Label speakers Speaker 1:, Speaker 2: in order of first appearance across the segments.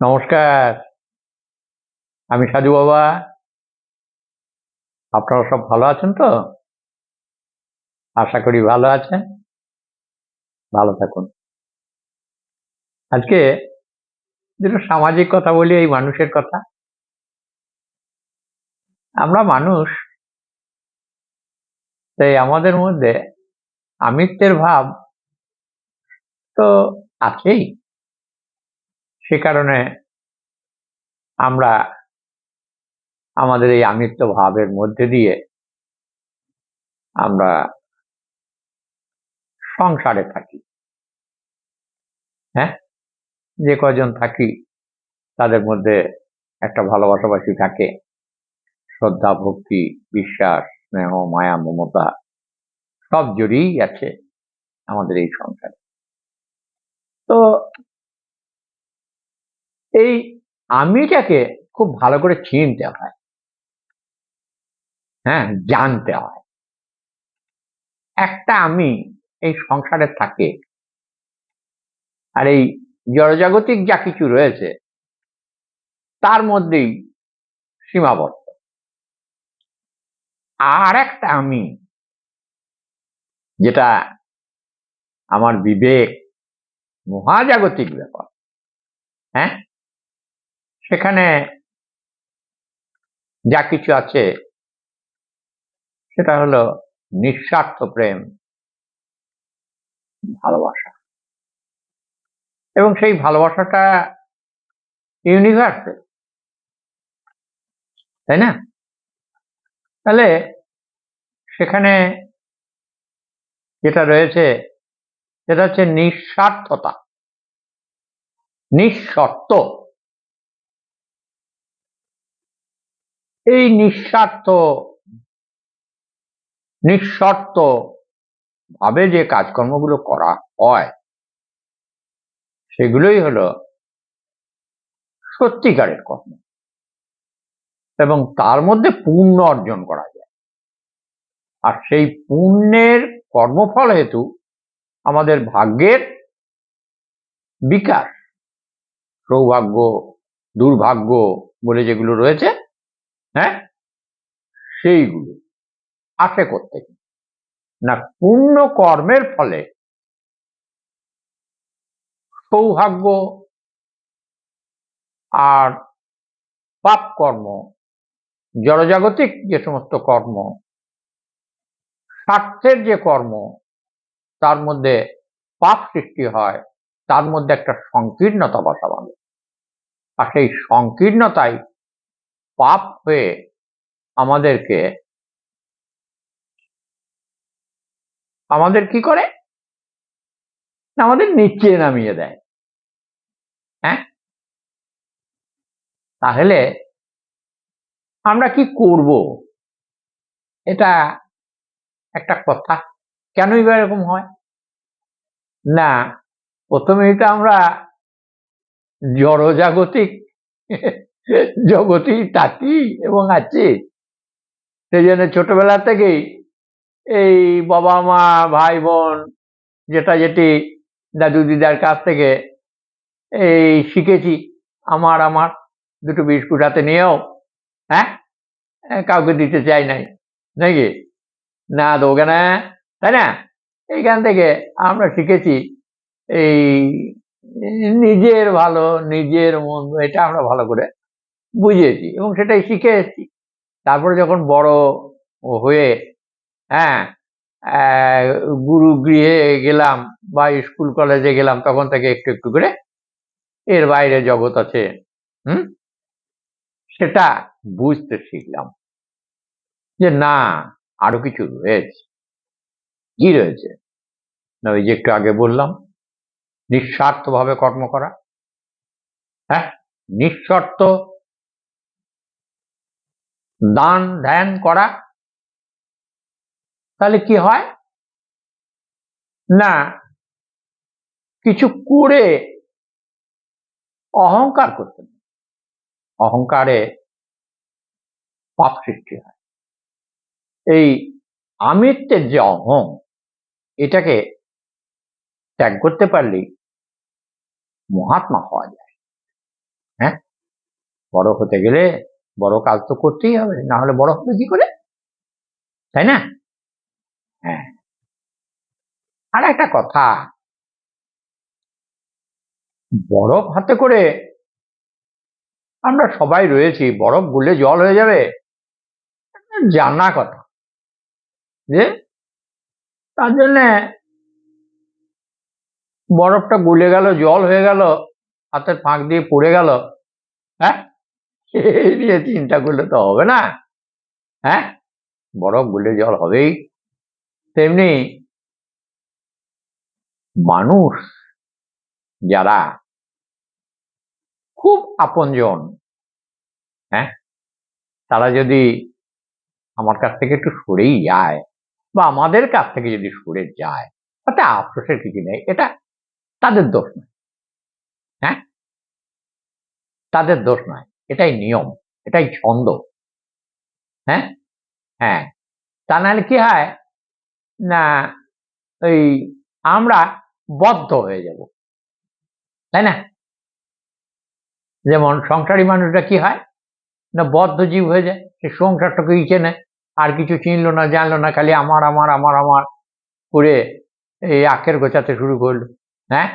Speaker 1: নমস্কার। আমি সাধু বাবা। আপনারা সব ভালো আছেন তো? আশা করি ভালো আছেন। ভালো থাকুন। আজকে যেটা সামাজিক কথা বলি, এই মানুষের কথা। আমরা মানুষ, তাই আমাদের মধ্যে আমিত্বের ভাব তো আছেই। সে কারণে আমরা আমাদের এই আমিত্ব ভাবের মধ্যে দিয়ে আমরা সংসারে থাকি। হ্যাঁ? যে কজন থাকি, তাদের মধ্যে একটা ভালোবাসাবাসি থাকে। শ্রদ্ধা, ভক্তি, বিশ্বাস, স্নেহ, মায়া, মমতা সব জড়িয়েই আছে আমাদের এই সংসারে। তো এই আমিটাকে খুব ভালো করে চিনতে হয়। হ্যাঁ জানতে হয়। একটা আমি এই সংসারে থাকে। আর এই জড়জাগতিক যা কিছু রয়েছে, তার মধ্যেই সীমাবদ্ধ। আর একটা আমি, যেটা আমার বিবেক মহাজাগতিক ব্যাপার। হ্যাঁ? সেখানে যা কিছু আছে, সেটা হলো নিঃস্বার্থ প্রেম, ভালোবাসা। এবং সেই ভালোবাসাটা ইউনিভার্সেল তাই না? তাহলে সেখানে যেটা রয়েছে, সেটা হচ্ছে নিঃস্বার্থতা। নিঃশর্ত। এই নিঃস্বার্থ, নিঃশর্ত ভাবে যে কাজকর্মগুলো করা হয়, সেগুলোই হলো সত্যিকারের কর্ম। এবং তার মধ্যে পুণ্য অর্জন করা যায়। আর সেই পুণ্যের কর্মফল হেতু আমাদের ভাগ্যের বিকাশ, সৌভাগ্য, দুর্ভাগ্য বলে যেগুলো রয়েছে হ্যাঁ? সেইগুলো আসে করতে না, পূর্ণ কর্মের ফলে। সৌভাগ্য আর পাপ কর্ম জড়জাগতিক যে সমস্ত কর্ম, স্বার্থের যে কর্ম, তার মধ্যে পাপ সৃষ্টি হয়, তার মধ্যে একটা সংকীর্ণতা বসা বাঁধে আর সেই সংকীর্ণতাই পাপ হয়ে আমাদেরকে, আমাদের কি করে? আমাদের নিচে নামিয়ে দেয়। হ্যাঁ? তাহলে আমরা কি করব? এটা একটা কথা। কেনই বা এরকম হয়? না প্রথমেই তো আমরা জড়জাগতিক জগতেই থাকি এবং আছি। সেই জন্য ছোটবেলা থেকেই এই বাবা মা, ভাই বোন, যেটা যেটি দাদু দিদার কাছ থেকে এই শিখেছি, আমার আমার দুটো বিস্কুট হাতে নিয়েও হ্যাঁ? কাউকে দিতে চাই নাই নাকি না দেবো না, তাই না? এইখান থেকে আমরা শিখেছি এই নিজের ভালো, নিজের মন্দ এটা আমরা ভালো করে বুঝিয়েছি এবং সেটাই শিখে এসেছি। তারপরে যখন বড় হয়ে হ্যাঁ গুরু গৃহে গেলাম বা স্কুল কলেজে গেলাম, তখন থেকে একটু একটু করে এর বাইরে জগৎ আছে, হুম? সেটা বুঝতে শিখলাম যে না, আরও কিছু রয়েছে। কি রয়েছে? না, ওই যে একটু আগে বললাম, নিঃস্বার্থভাবে কর্ম করা হ্যাঁ? নিঃশর্ত দান ধ্যান করা। তাহলে কি হয়? না, কিছু করে অহংকার করতে অহংকারে পাপ সৃষ্টি হয়। এই আমিত্বের যে অহং, এটাকে ত্যাগ করতে পারলেই মহাত্মা হওয়া যায়। হ্যাঁ? বড় হতে গেলে বড় কাজ তো করতেই হবে, না হলে বড় হবে কি করে? তাই না? হ্যাঁ। আর একটা কথা, বরফ হাতে করে আমরা সবাই রয়েছি, বরফ গুলে জল হয়ে যাবে। জানা কথা। যে তার জন্যে বরফটা গুলে গেল, জল হয়ে গেল, হাতের ফাঁক দিয়ে পড়ে গেল হ্যাঁ? এই নিয়ে চিন্তা করলে তো হবে না। হ্যাঁ? বরফ গুলে জল হবেই। তেমনি মানুষ যারা খুব আপনজন হ্যাঁ? তারা যদি আমার কাছ থেকে একটু সরেই যায় বা আমাদের কাছ থেকে যদি সরে যায়, তাতে আফসোসের কিছু নেই, এটা তাদের দোষ নয়। হ্যাঁ? তাদের দোষ নয়। এটাই নিয়ম, এটাই ছন্দ। হ্যাঁ? হ্যাঁ। তা নাহলে কি হয়? না, ওই আমরা বদ্ধ হয়ে যাব। তাই না? যেমন সংসারী মানুষরা কি হয়? না, বদ্ধ জীব হয়ে যায়। সে সংসারটাকেই চেনে আর কিছু চিনলো না, জানলো না, খালি আমার আমার আমার আমার করে এই আখের গোছাতে শুরু করল। হ্যাঁ?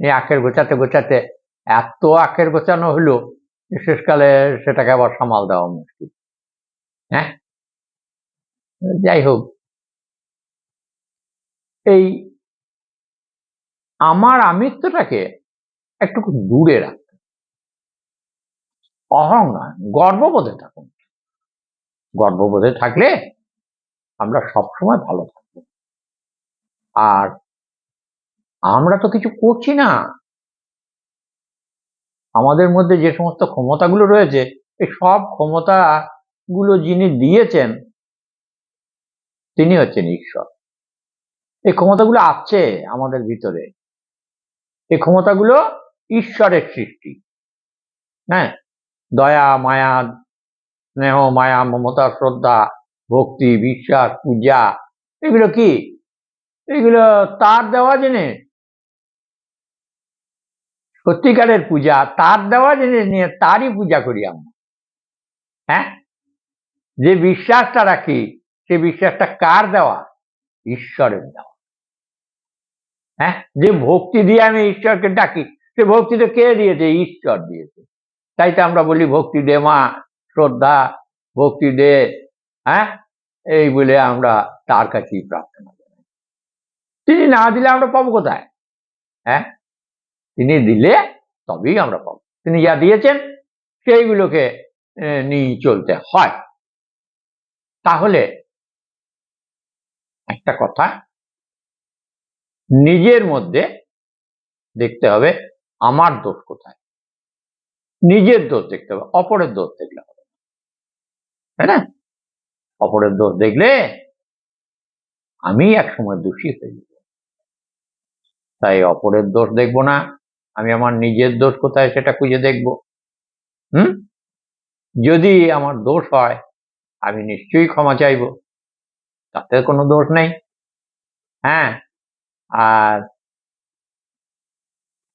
Speaker 1: এই আখের গোছাতে গোছাতে এত আখের গোছানো হলো শেষকালে সেটাকে আবার সামাল দেওয়া মুশকিল। হ্যাঁ? যাই হোক এই আমার আমিত্বটাকে একটু দূরে রাখতে। অহং অহংকার গর্ববোধে থাকুন। গর্ববোধে থাকলে আমরা সবসময় ভালো থাকব। আর আমরা তো কিছু করছি না। আমাদের মধ্যে যে সমস্ত ক্ষমতাগুলো রয়েছে, এই সব ক্ষমতাগুলো যিনি দিয়েছেন, তিনি হচ্ছেন ঈশ্বর। এই ক্ষমতাগুলো আছে আমাদের ভিতরে। এই ক্ষমতাগুলো ঈশ্বরের সৃষ্টি। হ্যাঁ? দয়া, মায়া, স্নেহ, মায়া, মমতা, শ্রদ্ধা, ভক্তি, বিশ্বাস, পূজা, এগুলো কি? এগুলো তার দেওয়া জিনিস সত্যিকারের পূজা, তার দেওয়া জিনিস নিয়ে তারই পূজা করি আমরা। হ্যাঁ? যে বিশ্বাসটা রাখি, সে বিশ্বাসটা কার দেওয়া? ঈশ্বরের দেওয়া। হ্যাঁ? যে ভক্তি দিয়ে আমি ঈশ্বরকে ডাকি, সে ভক্তি তো কে দিয়েছে? ঈশ্বর দিয়েছে। তাই তো আমরা বলি ভক্তি দে মা, শ্রদ্ধা, ভক্তি দে হ্যাঁ? এই বলে আমরা তার কাছেই প্রার্থনা করি। তিনি না দিলে আমরা পাবো কোথায়? হ্যাঁ? তিনি দিলে তবেই আমরা পাবো। তিনি যা দিয়েছেন, সেইগুলোকে নিয়ে চলতে হয়। তাহলে একটা কথা, নিজের মধ্যে দেখতে হবে, আমার দোষ কোথায়? নিজের দোষ দেখতে হবে, অপরের দোষ দেখলে হবে তাই না? অপরের দোষ দেখলে আমি এক সময় দোষী হয়ে যাব। তাই অপরের দোষ দেখব না আমি আমার নিজের দোষ কোথায় সেটা খুঁজে দেখব। হুম? যদি আমার দোষ হয়, আমি নিশ্চয়ই ক্ষমা চাইব। তাতে কোনো দোষ নেই। হ্যাঁ? আর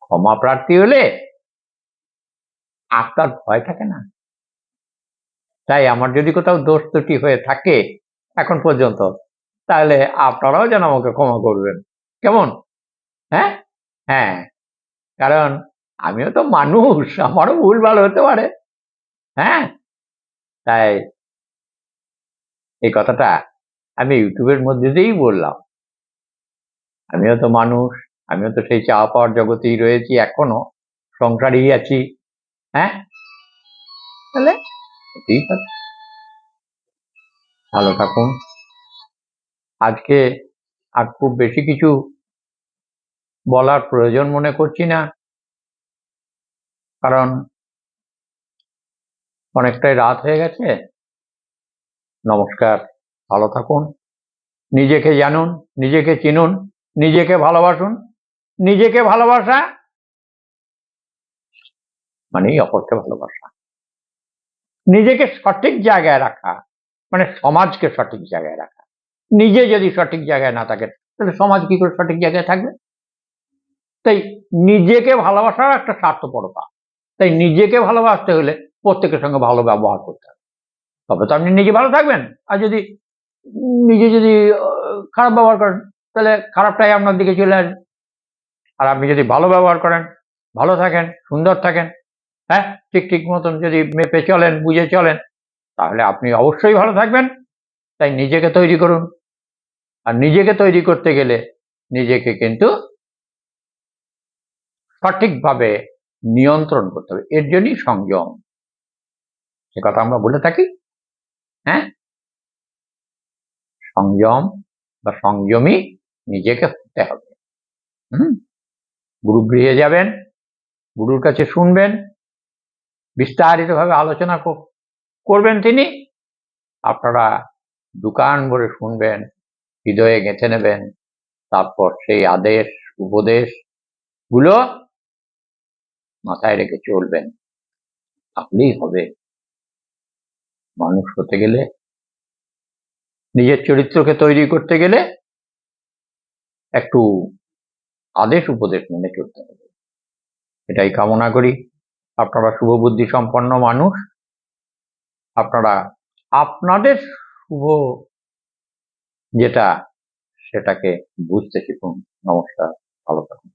Speaker 1: ক্ষমা প্রার্থী হলে আপনার ভয় থাকে না। তাই আমার যদি কোথাও দোষ ত্রুটি হয়ে থাকে এখন পর্যন্ত, তাহলে আপনারাও যেন আমাকে ক্ষমা করবেন। কেমন? হ্যাঁ? হ্যাঁ। কারণ আমিও তো মানুষ আমারও ভুল ভালো হতে পারে। হ্যাঁ? তাই এই কথাটা আমি ইউটিউবের মধ্যে দিয়েই বললাম। আমিও তো মানুষ আমিও তো সেই চাওয়া পাওয়ার জগতেই রয়েছি এখনও সংসারেই আছি। হ্যাঁ? তাহলে? ঠিক আছে ভালো থাকুন। আজকে আর খুব বেশি কিছু বলার প্রয়োজন মনে করছি না। কারণ অনেকটাই রাত হয়ে গেছে। নমস্কার, ভালো থাকুন। নিজেকে জানুন, নিজেকে চিনুন, নিজেকে ভালোবাসুন, নিজেকে ভালোবাসা মানেই অপরকে ভালোবাসা। নিজেকে সঠিক জায়গায় রাখা মানে সমাজকে সঠিক জায়গায় রাখা। নিজে যদি সঠিক জায়গায় না থাকে, তাহলে সমাজ কি করে সঠিক জায়গায় থাকবে? তাই নিজেকে ভালোবাসার একটা স্বার্থপরতা। তাই নিজেকে ভালোবাসতে হলে প্রত্যেকের সঙ্গে ভালো ব্যবহার করতে হবে। তবে তো আপনি নিজে ভালো থাকবেন। আর যদি নিজে যদি খারাপ ব্যবহার করেন, তাহলে খারাপটাই আপনার দিকে চলে আসবে। আর আপনি যদি ভালো ব্যবহার করেন, ভালো থাকেন, সুন্দর থাকেন হ্যাঁ ঠিক ঠিক মতন যদি মেপে চলেন, বুঝে চলেন, তাহলে আপনি অবশ্যই ভালো থাকবেন। তাই নিজেকে তৈরি করুন। আর নিজেকে তৈরি করতে গেলে নিজেকে কিন্তু সঠিকভাবে নিয়ন্ত্রণ করতে হবে। এর জন্যই সংযম। সে কথা আমরা বলে থাকি। হ্যাঁ? সংযম বা সংযমী নিজেকে হতে হবে। হুম? গুরুগৃহে যাবেন, গুরুর কাছে শুনবেন, বিস্তারিতভাবে আলোচনা কর- করবেন তিনি। আপনারা দোকান ভরে শুনবেন, হৃদয়ে গেঁথে নেবেন। তারপর সেই আদেশ, উপদেশগুলো মাথায় রেখে চলবেন। তাহলেই হবে মানুষ হতে গেলে, নিজের চরিত্রকে তৈরি করতে গেলে একটু আদেশ উপদেশ মেনে চলতে হবে। এটাই কামনা করি। আপনারা শুভ বুদ্ধি সম্পন্ন মানুষ। আপনারা, আপনাদের শুভ যেটা, সেটাকে বুঝতে শিখুন। নমস্কার। ভালো থাকুন।